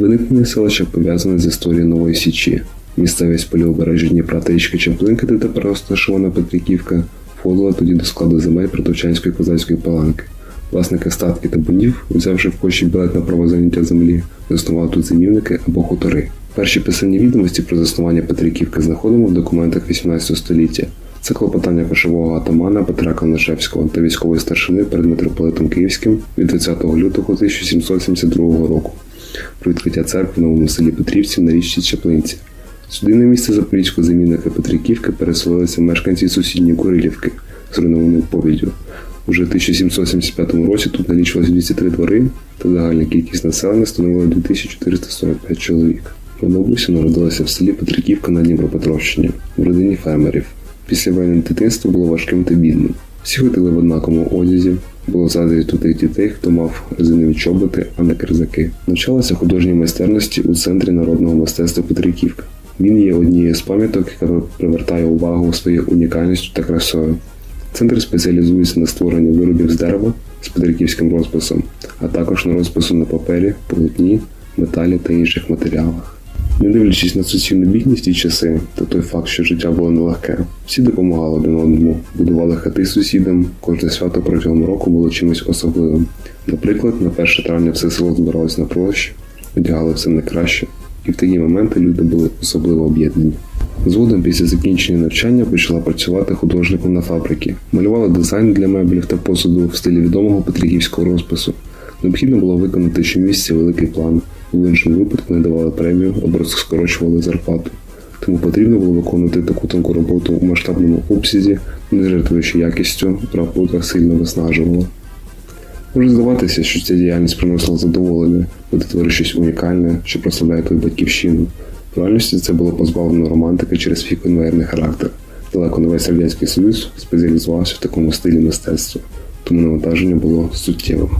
Виникнення селища пов'язане з історією Нової Січі. Місцевість поліобережжя Дніпра та річки Чаплинки, де тепер розташована Петриківка, входила тоді до складу земель Протовчанської козацької паланки. Власники статки та бунів, взявши в коші білет на право заняття землі, заснували тут зимівники або хутори. Перші писані відомості про заснування Петриківки знаходимо в документах 18 століття. Це клопотання кошового атамана Петра Конашевського та військової старшини перед митрополитом Київським від 20 лютого 1772 року про відкриття церкви в новому селі Петрівці на річці Чаплинці. Сюди на місце запорізького замінника Петриківки переселилися мешканці сусідньої Курилівки, зруйнованої повіддю. Уже в 1775 році тут налічувалося 203 двори, та загальна кількість населення становила 2445 чоловік. Бабуся народилася в селі Петриківка на Дніпропетровщині, в родині фермерів. Після воєнне дитинство було важким та бідним. Всі ходили в однаковому одязі, було згадують тут і дітей, хто мав резинові чоботи, а не кирзаки. Навчалася художній майстерності у центрі народного мистецтва Петриківка. Він є однією з пам'яток, яка привертає увагу своєю унікальністю та красою. Центр спеціалізується на створенні виробів з дерева з петриківським розписом, а також на розпису на папері, полотні, металі та інших матеріалах. Не дивлячись на суцільну бідність ті часи та той факт, що життя було нелегке, всі допомагали один одному, будували хати сусідам, кожне свято протягом року було чимось особливим. Наприклад, на 1 травня все село збиралось на площі, одягали все найкраще, і в такі моменти люди були особливо об'єднані. Згодом після закінчення навчання почала працювати художником на фабриці. Малювала дизайн для меблів та посуду в стилі відомого петриківського розпису. Необхідно було виконати щомісяця великий план. У іншому випадку не давали премію або скорочували зарплату. Тому потрібно було виконувати таку тонку роботу у масштабному обсязі, не жертвуючи якістю, робота сильно виснажувала. Може здаватися, що ця діяльність приносила задоволення, бо ти щось унікальне, що прославляє твою батьківщину. В реальності це було позбавлено романтики через свій конвейерний характер. Далеко не весь радянський союз спеціалізувався в такому стилі мистецтва, тому навантаження було суттєвим.